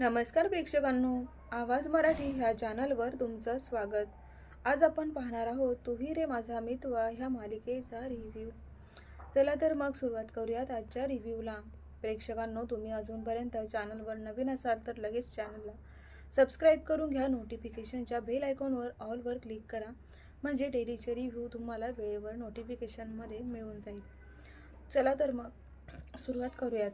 नमस्कार प्रेक्षकांनो आवाज मराठी ह्या चॅनलवर तुमचं स्वागत. आज आपण पाहणार आहोत तुही रे माझा मितवा ह्या मालिकेचा रिव्ह्यू चला तर मग सुरुवात करूयात आजच्या रिव्ह्यूला प्रेक्षकांनो तुम्ही अजूनपर्यंत चॅनलवर नवीन असाल तर लगेच चॅनलला सबस्क्राईब करून घ्या. नोटिफिकेशनच्या बेल आयकॉनवर ऑलवर क्लिक करा. म्हणजे डेलीचे रिव्ह्यू तुम्हाला वेळेवर नोटिफिकेशनमध्ये मिळून जाईल. चला तर मग सुरुवात करूयात.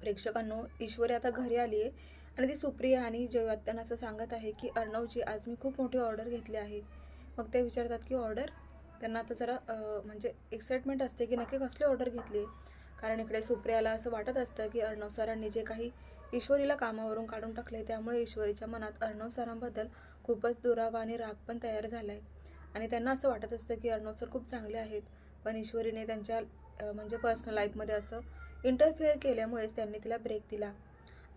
प्रेक्षकांनो ईश्वरी आता घरी आली आहे आणि ती सुप्रिया आणि जयवात त्यांना असं सांगत आहे की अर्णवची आज मी खूप मोठी ऑर्डर घेतली आहे. मग ते विचारतात की ऑर्डर? त्यांना आता जरा म्हणजे एक्साइटमेंट असते की नक्की कसली ऑर्डर घेतली आहे कारण इकडे सुप्रियाला असं वाटत असतं की अर्णव सरांनी जे काही ईश्वरीला कामावरून काढून टाकले त्यामुळे ईश्वरीच्या मनात अर्णव सरांबद्दल खूपच दुरावा आणि राग पण तयार झाला आहे आणि त्यांना असं वाटत असतं की अर्णव सर खूप चांगले आहेत. पण ईश्वरीने त्यांच्या म्हणजे पर्सनल लाईफमध्ये असं इंटरफेअर केल्यामुळेच त्यांनी तिला ब्रेक दिला.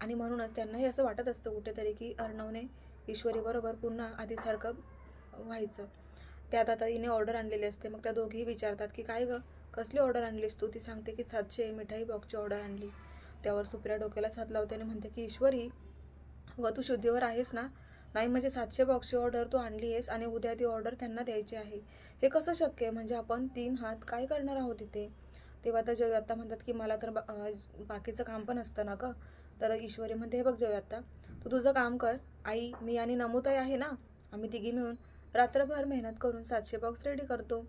आणि म्हणूनच त्यांनाही असं वाटत असतं कुठेतरी की अर्णवने ईश्वरीबरोबर पुन्हा आधीसारखं व्हायचं. त्यात आता हिने ऑर्डर आणलेली असते. मग त्या दोघीही विचारतात की काय गं? कसली ऑर्डर आणलीस तू? ती सांगते की सातशे मिठाई बॉक्सची ऑर्डर आणली. त्यावर सुप्रिया डोक्याला साथ लावते आणि म्हणते की ईश्वरी व तू शुद्धीवर आहेस ना? नाही म्हणजे सातशे बॉक्सची ऑर्डर तू आणली आहेस आणि उद्या ती ऑर्डर त्यांना द्यायची आहे. हे कसं शक्य आहे? म्हणजे आपण तीन हात काय करणार आहोत इथे? तेव्हा तर जय आता म्हणतात की मला तर बा- बाकीचं काम पण असतं ना गं. तर ईश्वरी म्हणते हे बघ जय आता. तू तुझं काम कर. आई मी आणि नमुताई आहे ना आम्ही तिघी मिळून रात्रभर मेहनत करून सातशे बॉक्स रेडी करतो.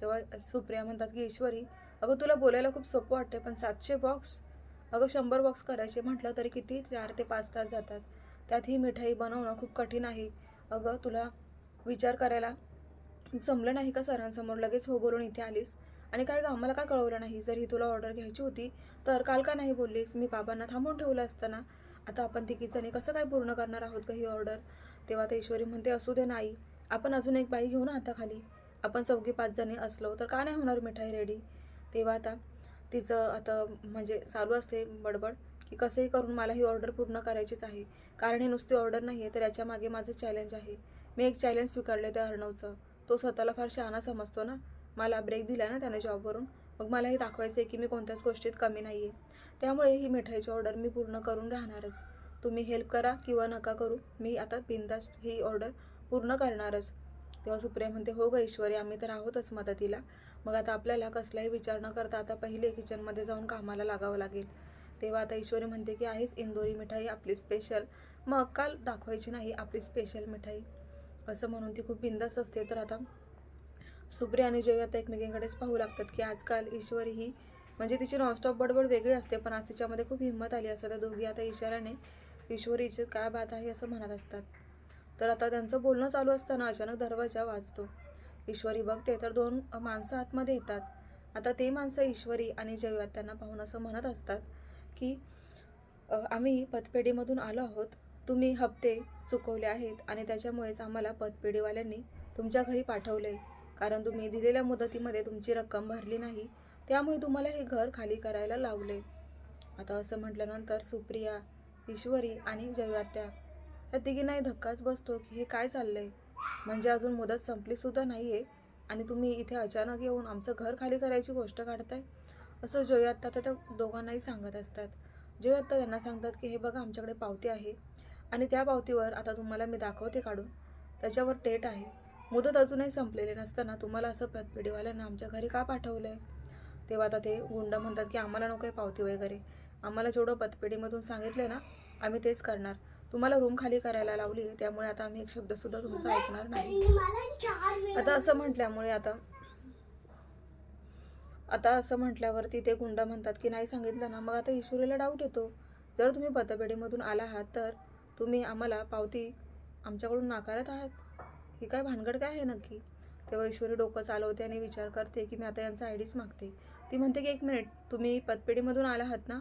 तेव्हा सुप्रिया म्हणतात की ईश्वरी अगं तुला बोलायला खूप सोपं वाटते पण सातशे बॉक्स अगं शंभर बॉक्स करायचे म्हटलं तरी किती चार ते पाच तास जातात. त्यात ही मिठाई बनवणं खूप कठीण आहे. अगं तुला विचार करायला जमलं नाही का सरांसमोर? लगेच हो बोलून इथे आलीस. आणि काय गं आम्हाला काय कळवलं नाही? जर ही तुला ऑर्डर घ्यायची होती तर काल का नाही बोललीस? मी बाबांना थांबून ठेवलं असतं ना आता आपण तिघीजणी कसं काय पूर्ण करणार आहोत का ही ऑर्डर तेव्हा ते ईश्वरी म्हणते असू दे नाही आपण अजून एक बाई घेऊ ना आता खाली. आपण चौघी पाच जणी असलो तर का नाही होणार मिठाई रेडी तेव्हा आता तिचं आता म्हणजे चालू असते बडबड की कसंही करून मला ही ऑर्डर पूर्ण करायचीच आहे. कारण ही नुसती ऑर्डर नाही आहे तर याच्या मागे माझं चॅलेंज आहे. मी एक चॅलेंज स्वीकारले त्या अर्णवचं. तो स्वतःला फार शहाणा समजतो ना. मला ब्रेक दिला ना त्याने जॉबवरून मग मला हे दाखवायचं आहे की मी कोणत्याच गोष्टीत कमी नाही आहे त्यामुळे ही मिठाईची ऑर्डर मी पूर्ण करून राहणारच. तुम्ही हेल्प करा किंवा नका करू. मी आता बिंदास ही ऑर्डर पूर्ण करणारच. तेव्हा सुप्रिया म्हणते हो ग ईश्वरी आम्ही तर आहोतच मदतीला. मग आता आपल्याला कसलाही विचार न करता आता पहिले किचनमध्ये जाऊन कामाला लागावं लागेल. तेव्हा आता ईश्वरी म्हणते की आहेच इंदोरी मिठाई आपली स्पेशल मग काल दाखवायची नाही आपली स्पेशल मिठाई. असं म्हणून ती खूप बिंदास असते. तर आता सुप्रिया आणि जय आता एकमेकींकडेच पाहू लागतात की आजकाल ईश्वरी ही म्हणजे तिची नॉनस्टॉप बडबड वेगळी असते पण आज तिच्यामध्ये खूप हिंमत आली असते. त्या दोघी आता इशाऱ्याने ईश्वरीची काय बात आहे असं म्हणत असतात. तर आता त्यांचं बोलणं चालू असताना अचानक दरवाजा वाजतो. ईश्वरी बघते तर दोन माणसं आतमध्ये येतात. आता ते माणसं ईश्वरी आणि जयवात त्यांना पाहून असं म्हणत असतात की आम्ही पतपेढीमधून आलो आहोत. तुम्ही हप्ते चुकवले आहेत आणि त्याच्यामुळेच आम्हाला पतपेढीवाल्यांनी तुमच्या घरी पाठवले कारण तुम्ही दिलेल्या मुदतीमध्ये तुमची रक्कम भरली नाही त्यामुळे तुम्हाला हे घर खाली करायला लावले. आता असं म्हटल्यानंतर सुप्रिया ईश्वरी आणि जयवात्या या तिघींनाही धक्काच बसतो की हे काय चाललंय? म्हणजे अजून मुदत संपलीसुद्धा नाही आहे आणि तुम्ही इथे अचानक येऊन आमचं घर खाली करायची गोष्ट काढताय? असं जयात्ता तर त्या दोघांनाही सांगत असतात. जयात्ता त्यांना सांगतात की हे बघा आमच्याकडे पावती आहे आणि त्या पावतीवर आता तुम्हाला मी दाखवते काढून. त्याच्यावर टेट आहे. मुदत अजूनही संपलेली नसताना तुम्हाला असं पतपेढीवाल्यांना आमच्या घरी का पाठवलं आहे तेव्हा आता ते गुंड म्हणतात की आम्हाला नको आहे पावती वगैरे. आम्हाला जेवढं पतपेढीमधून सांगितलं ना आम्ही तेच करणार. तुम्हाला रूम खाली करायला लावली त्यामुळे आता आम्ही एक शब्दसुद्धा तुमचा ऐकणार नाही. आता असं म्हटल्यामुळे आता आता असं म्हटल्यावरती ते गुंड म्हणतात की नाही सांगितलं ना मग आता ईश्वरीला डाऊट येतो. जर तुम्ही पतपेढीमधून आला आहात तर तुम्ही आम्हाला पावती आमच्याकडून नाकारत आहात. ही काय भानगड काय आहे नक्की? तेव्हा ईश्वरी डोकं चालवते आणि विचार करते की मी आता यांचा आय डीच मागते. ती म्हणते की एक मिनिट तुम्ही पतपेढीमधून आला आहात ना?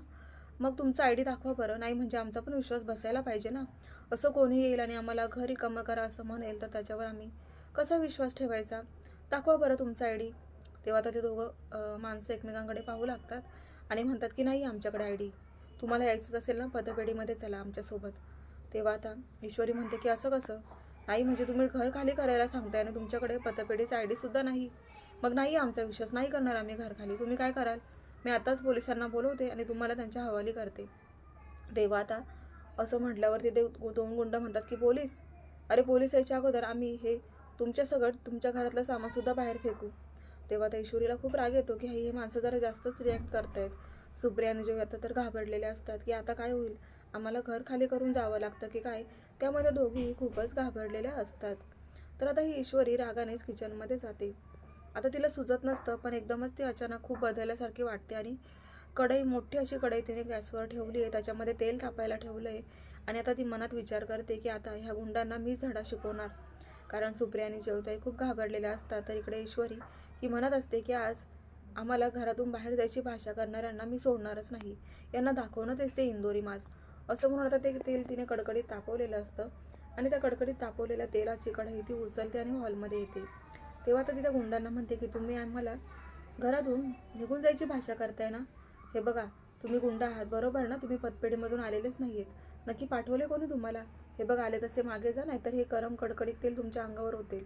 मग तुमचा आय डी दाखवा बरं. नाही म्हणजे आमचा पण विश्वास बसायला पाहिजे ना? असं कोणी येईल आणि आम्हाला घरी कमं करा असं म्हणेल तर त्याच्यावर आम्ही कसा विश्वास ठेवायचा? दाखवा बरं तुमचा आय डी तेव्हा आता ते दोघं माणसं एकमेकांकडे पाहू लागतात आणि म्हणतात की नाही आमच्याकडे आय डी तुम्हाला यायचंच असेल ना पतपेढीमध्ये चला आमच्यासोबत. तेव्हा आता ईश्वरी म्हणते की असं कसं? नाही म्हणजे तुम्ही घर खाली करायला सांगताय आणि तुमच्याकडे पतपेढीचा आय डीसुद्धा नाही. मग नाही आमचा विश्वास नाही करणार आम्ही घर खाली. तुम्ही काय कराल? मी आताच पोलिसांना बोलवते आणि तुम्हाला त्यांच्या हवाली करते. देवा आता असं म्हटल्यावर तिथे दोन गुंड म्हणतात की पोलीस अरे पोलीस यायच्या अगोदर आम्ही हे तुमच्या सगळं तुमच्या घरातलं सामानसुद्धा बाहेर फेकू. तेव्हा त्या ईश्वरीला खूप राग येतो की हे माणसं जरा जास्तच रिॲक्ट करतायत. सुप्रिया आणि जेव्हा आता तर घाबरलेले असतात की आता काय होईल? आम्हाला घर खाली करून जावं लागतं की काय? त्यामध्ये दोघीही खूपच घाबरलेल्या असतात. तर आता ही ईश्वरी रागानेच किचनमध्ये जाते. आता तिला सुचत नसतं पण एकदमच ती अचानक खूप बदलल्यासारखी वाटते आणि कढई मोठी अशी कढई तिने गॅसवर ठेवली आहे. त्याच्यामध्ये तेल तापायला ठेवलं आहे आणि आता ती मनात विचार करते की आता ह्या गुंडांना मीच धडा शिकवणार. कारण सुप्रिया आणि जेवताई खूप घाबरलेल्या असतात. तर इकडे ईश्वरी ही म्हणत असते की आज आम्हाला घरातून बाहेर जायची भाषा करणाऱ्यांना मी सोडणारच नाही. यांना दाखवणंच असते इंदोरी मास असं म्हणून आता ते तेल तिने कडकडीत तापवलेलं असतं. आणि त्या कडकडीत तापवलेल्या तेलाची कढई ती उचलते आणि हॉलमध्ये येते. तेव्हा तर तिथं गुंडांना म्हणते की तुम्ही आम्हाला घरातून निघून जायची भाषा करताय ना? हे बघा तुम्ही गुंड आहात बरोबर ना? तुम्ही पतपेढीमधून आलेलेच नाही आहेत नक्की पाठवले कोणी तुम्हाला? हे बघा आले तसे मागे जा नाही तर हे गरम कडकडीत तेल तुमच्या अंगावर होते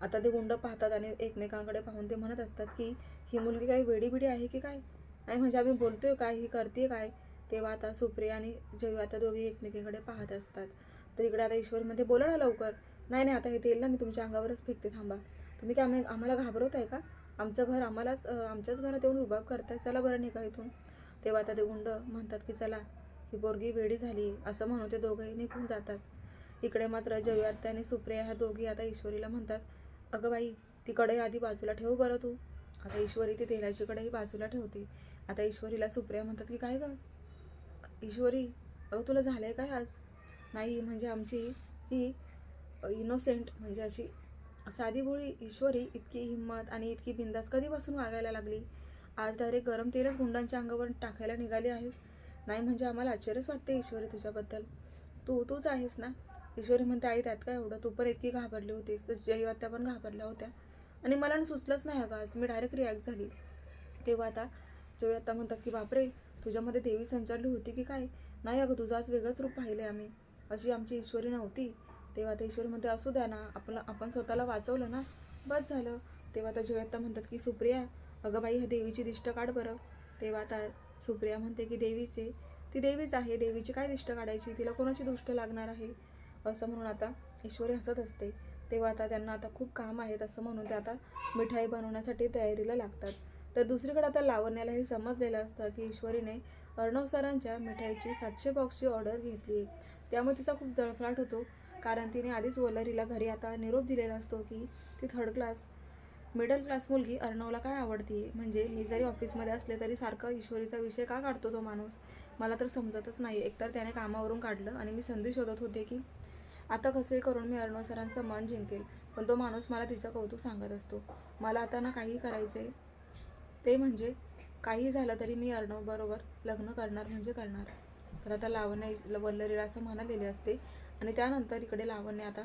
आता ते गुंड पाहतात आणि एकमेकांकडे पाहून ते म्हणत असतात की ही मुलगी काही वेडी बिडी आहे की काय? नाही म्हणजे आम्ही बोलतोय काय? ही करते काय? तेव्हा आता सुप्रिया आणि जयू आता दोघे एकमेकीकडे पाहत असतात. तर इकडे आता ईश्वरमध्ये बोला ना लवकर. नाही नाही आता हे तेल ना मी तुमच्या अंगावरच फेकते थांबा. तुम्ही काय आम्ही आम्हाला घाबरवत आहे का? आमचं घर आम्हालाच आमच्याच घरात येऊन रुबाब करताय. चला बरं निघा इथून. तेव्हा आता ते गुंड म्हणतात की चला ही पोरगी वेडी झाली. असं म्हणून ते दोघंही निघून जातात. इकडे मात्र जयू आत्या आणि सुप्रिया ह्या दोघी आता ईश्वरीला म्हणतात अगं बाई ती आधी बाजूला ठेव बरं तू. आता ईश्वरी ती तेलाची कढई बाजूला ठेवते. आता ईश्वरीला सुप्रिया म्हणतात की काय गं? ईश्वरी अगं तुला झालं आहे काय आज? नाही म्हणजे आमची ही इनोसेंट म्हणजे अशी साधी बोळी ईश्वरी इतकी हिंमत आणि इतकी बिंदास कधीपासून वागायला लागली? आज डायरेक्ट गरम तेलच गुंडांच्या अंगावर टाकायला निघाली आहेस? नाही म्हणजे आम्हाला आश्चर्यच वाटते ईश्वरी तुझ्याबद्दल. तू तूच आहेस ना? ईश्वरी म्हणते आई त्यात काय एवढं? तू पण इतकी घाबरली होतीस तर जयू पण घाबरल्या होत्या. आणि मला ना सुचलंच नाही अगं आज मी डायरेक्ट रिॲक्ट झाली. तेव्हा आता जयू म्हणतात की बापरे तुझ्यामध्ये देवी संचारली होती की काय? नाही अगं तुझं आज वेगळंच रूप पाहिले आम्ही. अशी आमची ईश्वरी नव्हती. तेव्हा ते ईश्वरीमध्ये असू द्या ना आपलं आपण स्वतःला वाचवलं ना बस झालं. तेव्हा आता जयू म्हणतात की सुप्रिया अगं बाई ह्या देवीची दिष्ट काढ बरं. तेव्हा आता सुप्रिया म्हणते की देवीचे ती देवीच आहे. देवीची काय दिष्ट काढायची? तिला कोणाची दुष्ट लागणार आहे? असं म्हणून आता ईश्वरी हसत असते. तेव्हा आता त्यांना आता खूप काम आहेत असं म्हणून ते आता मिठाई बनवण्यासाठी तयारीला लागतात. तर दुसरीकडे आता लावण्याला हे समजलेलं असतं की ईश्वरीने अर्णव सरांच्या मिठाईची सातशे बॉक्सची ऑर्डर घेतली. आहे त्यामुळे तिचा खूप जळफळाट होतो. कारण तिने आधीच वलरीला घरी आता निरोप दिलेला असतो की ती थर्ड क्लास मिडल क्लास मुलगी अर्णवला काय आवडते? म्हणजे मी जरी ऑफिसमध्ये असले तरी सारखं ईश्वरीचा विषय का काढतो तो माणूस? मला तर समजतच नाही. एकतर त्याने कामावरून काढलं आणि मी संधी शोधत होते की आता कसे करून मी अर्णव सरांचं मन जिंकेल. पण तो माणूस मला तिचं कौतुक सांगत असतो. मला आता ना काही करायचं आहे ते म्हणजे काही झालं तरी मी अर्णवबरोबर लग्न करणार म्हणजे करणार. तर आता लावण्य वल्लरीला असं म्हणालेले असते. आणि त्यानंतर इकडे लावण्य आता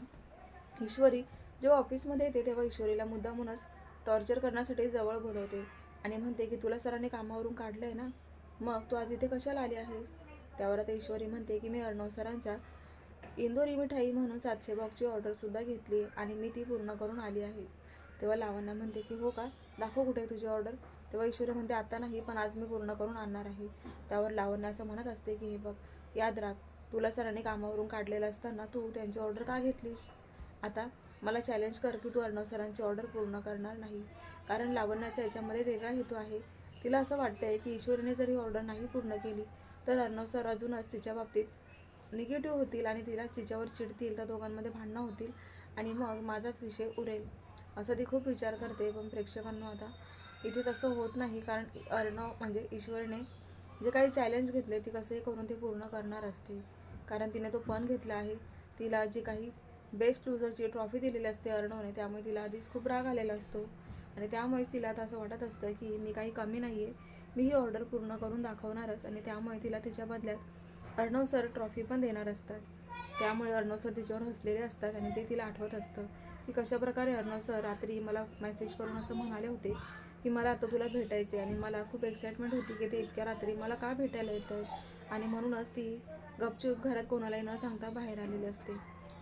ईश्वरी जेव्हा ऑफिसमध्ये येते तेव्हा ईश्वरीला मुद्दामूनच टॉर्चर करण्यासाठी जवळ बोलवते. आणि म्हणते की तुला सरांनी कामावरून काढलं आहे ना? मग तू आज इथे कशाला आली आहेस? त्यावर आता ईश्वरी म्हणते की मी अर्णव सरांच्या इंदोरी मिठाई म्हणून सातशे बॉक्सची ऑर्डरसुद्धा घेतली आणि मी ती पूर्ण करून आली आहे. तेव्हा लावण्या म्हणते की हो का? दाखव कुठे आहे तुझी ऑर्डर? तेव्हा ईश्वर म्हणते आता नाही पण आज मी पूर्ण करून आणणार आहे. त्यावर लावण्या असं म्हणत असते की हे बघ याद राख तुला सरांनी कामावरून काढलेलं असताना तू त्यांची ऑर्डर का घेतलीस? आता मला चॅलेंज कर की तू अर्णव सरांची ऑर्डर पूर्ण करणार नाही. कारण लावण्याचा याच्यामध्ये वेगळा हेतू आहे. तिला असं वाटतंय की ईश्वरीने जर ही ऑर्डर नाही पूर्ण केली तर अर्णव सर अजूनच तिच्या बाबतीत निगेटिव्ह होतील आणि तिला तिच्यावर चिडतील त्या दोघांमध्ये भांडणं होतील आणि मग माझाच विषय उरेल. असं ती खूप विचार करते. पण प्रेक्षकांना आता इथे तसं होत नाही कारण अर्णव म्हणजे ईश्वरने जे काही चॅलेंज घेतले ती कसे करून ते पूर्ण करणार असते. कारण तिने तो पण घेतला आहे. तिला जी काही बेस्ट लुझरची ट्रॉफी दिलेली असते अर्णवने त्यामुळे तिला आधीच खूप राग आलेला असतो. आणि त्यामुळेच तिला आता असं वाटत असतं की मी काही कमी नाही आहे मी ही ऑर्डर पूर्ण करून दाखवणारच. आणि त्यामुळे तिला तिच्या बदल्यात अर्णव सर ट्रॉफी पण देणार असतात. त्यामुळे अर्णव सर तिच्यावर हसलेले असतात आणि ते तिला आठवत असतं. की कशाप्रकारे अर्णव सर रात्री मला मेसेज करून असं म्हणाले होते की मला आता तुला भेटायचे आणि मला खूप एक्साइटमेंट होती की ते इतक्या रात्री मला का भेटायला येत आणि म्हणूनच ती गपचूप घरात कोणालाही न सांगता बाहेर आलेली असते.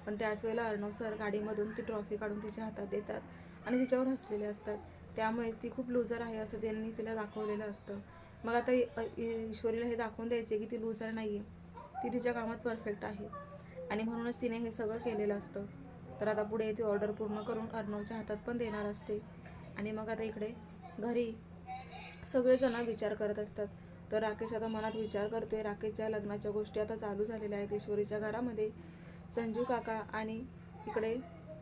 पण त्याच वेळेला अर्णव सर गाडीमधून ती ट्रॉफी काढून तिच्या हातात देतात आणि तिच्यावर हसलेले असतात. त्यामुळे ती खूप लुजर आहे असं त्यांनी तिला दाखवलेलं असतं. मग आता ईश्वरीला हे दाखवून द्यायचे की ती लुजर नाही आहे ती तिच्या कामात परफेक्ट आहे. आणि म्हणूनच तिने हे सगळं केलेलं असतं. तर आता पुढे ती ऑर्डर पूर्ण करून अर्णवच्या हातात पण देणार असते. आणि मग आता इकडे घरी सगळेजण विचार करत असतात. तर राकेश आता मनात विचार करतोय. राकेशच्या लग्नाच्या गोष्टी आता चालू झालेल्या आहेत. ईश्वरीच्या घरामध्ये संजू काका आणि इकडे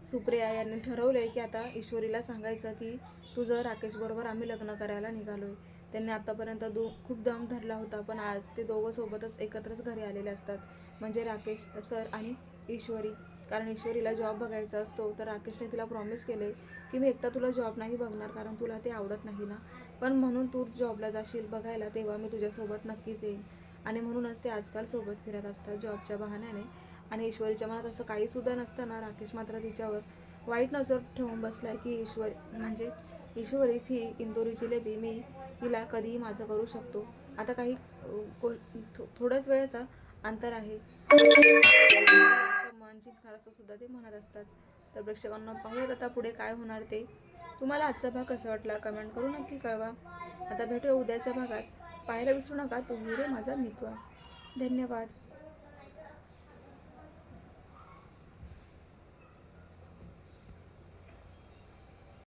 सुप्रिया यांनी ठरवलंय की आता ईश्वरीला सांगायचं की तुझं राकेशबरोबर आम्ही लग्न करायला निघालोय. त्यांनी आतापर्यंत दो खूप दम धरला होता पण आज ते दोघं सोबतच एकत्रच घरी आलेले असतात. म्हणजे राकेश सर आणि ईश्वरी. कारण ईश्वरीला जॉब बघायचा असतो तर राकेशने तिला प्रॉमिस केले की मी एकटा तुला जॉब नाही बघणार कारण तुला ते आवडत नाही ना. पण म्हणून तू जॉबला जाशील बघायला तेव्हा मी तुझ्यासोबत नक्कीच येईन. आणि म्हणूनच ते आजकाल सोबत फिरत असतात जॉबच्या बहाण्याने. आणि ईश्वरीच्या मनात असं काही सुद्धा नसताना राकेश मात्र तिच्यावर वाईट नजर ठेवून बसलाय की ईश्वर म्हणजे ईश्वरीच ही इंदोरी जिलेबी मी हिला कधीही माझं करू शकतो. आता काही को- थोड्याच वेळेचा अंतर आहे. याचं असं सुद्धा ते म्हणत असतात. तर प्रेक्षकांना पाहूयात आता पुढे काय होणार ते. तुम्हाला आजचा भाग कसा वाटला कमेंट करून नक्की कळवा. आता भेटूया उद्याच्या भागात. पाहायला विसरू नका तुम्ही रे माझा मित्र धन्यवाद.